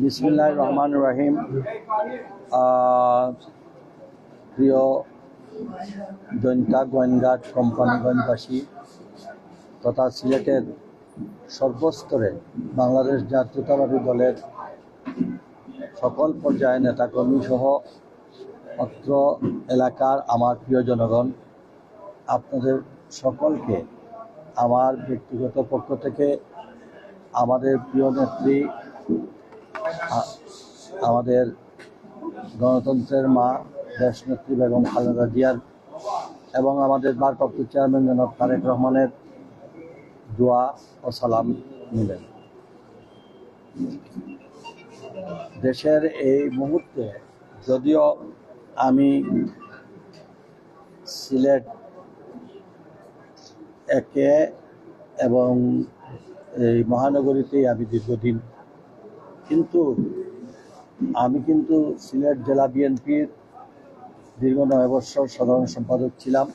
বিসমুল্লাহ রহমান রাহিম। প্রিয় জৈন্তা গোয়েনঘাট কোম্পানিগঞ্জবাসী তথা সিলেটের সর্বস্তরে বাংলাদেশ জাতীয়তাবাদী দলের সকল পর্যায়ের নেতাকর্মী সহ অত্র এলাকার আমার প্রিয় জনগণ, আপনাদের সকলকে আমার ব্যক্তিগত পক্ষ থেকে আমাদের প্রিয় নেত্রী আমাদের গণতন্ত্রের মা, দেশনেত্রী বেগম খালেদা জিয়ার এবং আমাদের ভারপ্রাপ্ত চেয়ারম্যান জনাব তারেক রহমানের দোয়া ও সালাম নিলেন দেশের এই মুহূর্তে যদিও আমি সিলেট একে এবং এই মহানগরীতেই আমি দীর্ঘদিন কিন্তু আমি কিন্তু সিলেট জেলা বিএনপির দীর্ঘ নয় বছর সাধারণ সম্পাদক ছিলাম।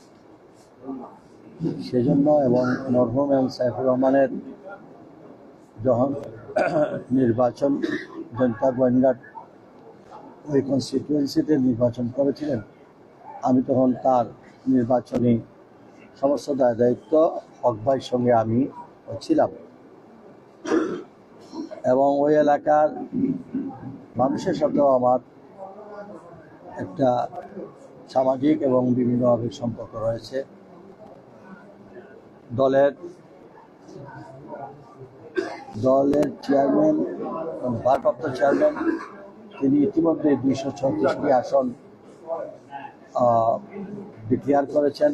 সেজন্য এবং মরহুম এম সাইফুর রহমানের যখন নির্বাচন জনতা গোয়েন্দাট ওই কনস্টিটুয়েন্সিতে নির্বাচন করেছিলেন, আমি তখন তার নির্বাচনী সমস্ত দায় দায়িত্ব হকভাইয়ের সঙ্গে আমি ছিলাম। এবং ওই এলাকার মানুষের সাথেও আমার একটা সামাজিক এবং বিভিন্নভাবে সম্পর্ক রয়েছে। দলের দলের চেয়ারম্যান ভারপ্রাপ্ত চেয়ারম্যান তিনি ইতিমধ্যে দুইশো ছত্রিশটি আসন ডিক্লেয়ার করেছেন।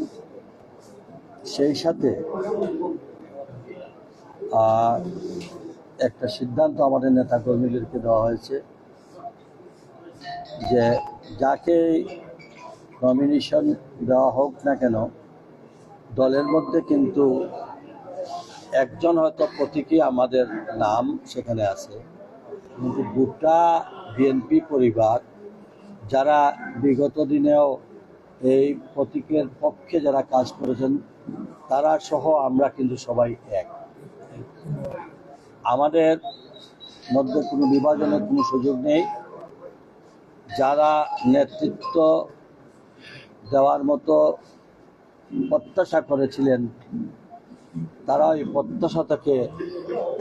সেই সাথে একটা সিদ্ধান্ত আমাদের নেতা কর্মীদেরকে দেওয়া হয়েছে যে যাকে নমিনেশন দেওয়া হোক না কেন, দলের মধ্যে কিন্তু একজন হয়তো প্রতীকী আমাদের নাম সেখানে আছে। কিন্তু গোটা বিএনপি পরিবার, যারা বিগত দিনেও এই প্রতীকের পক্ষে যারা কাজ করেছেন, তারা সহ আমরা কিন্তু সবাই এক। আমাদের মধ্যে কোনো বিভাজনের কোনো সুযোগ নেই। যারা নেতৃত্ব দেওয়ার মতো প্রত্যাশা করেছিলেন, তারা ওই প্রত্যাশা থেকে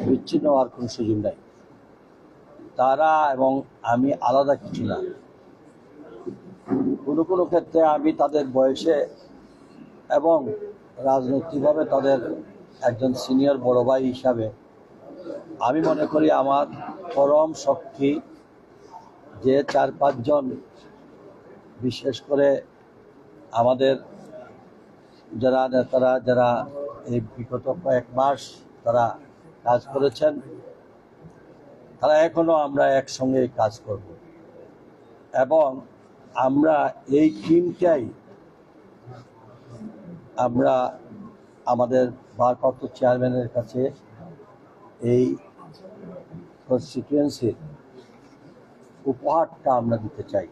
বিচ্ছিন্ন হওয়ার কোনো সুযোগ নেই। তারা এবং আমি আলাদা কিছু না। কোনো কোনো ক্ষেত্রে আমি তাদের বয়সে এবং রাজনৈতিকভাবে তাদের একজন সিনিয়র বড় ভাই হিসাবে আমি মনে করি আমার পরম শক্তি যে চার পাঁচজন, বিশেষ করে আমাদের যারা নেতারা, যারা এই বিগত কয়েক মাস তারা কাজ করেছেন, তারা এখনও আমরা একসঙ্গে কাজ করব। এবং আমরা এই টিমটাই আমরা আমাদের ভারপ্রাপ্ত চেয়ারম্যানের কাছে এই কনস্টিটুয়েন্সির উপহারটা আমরা দিতে চাই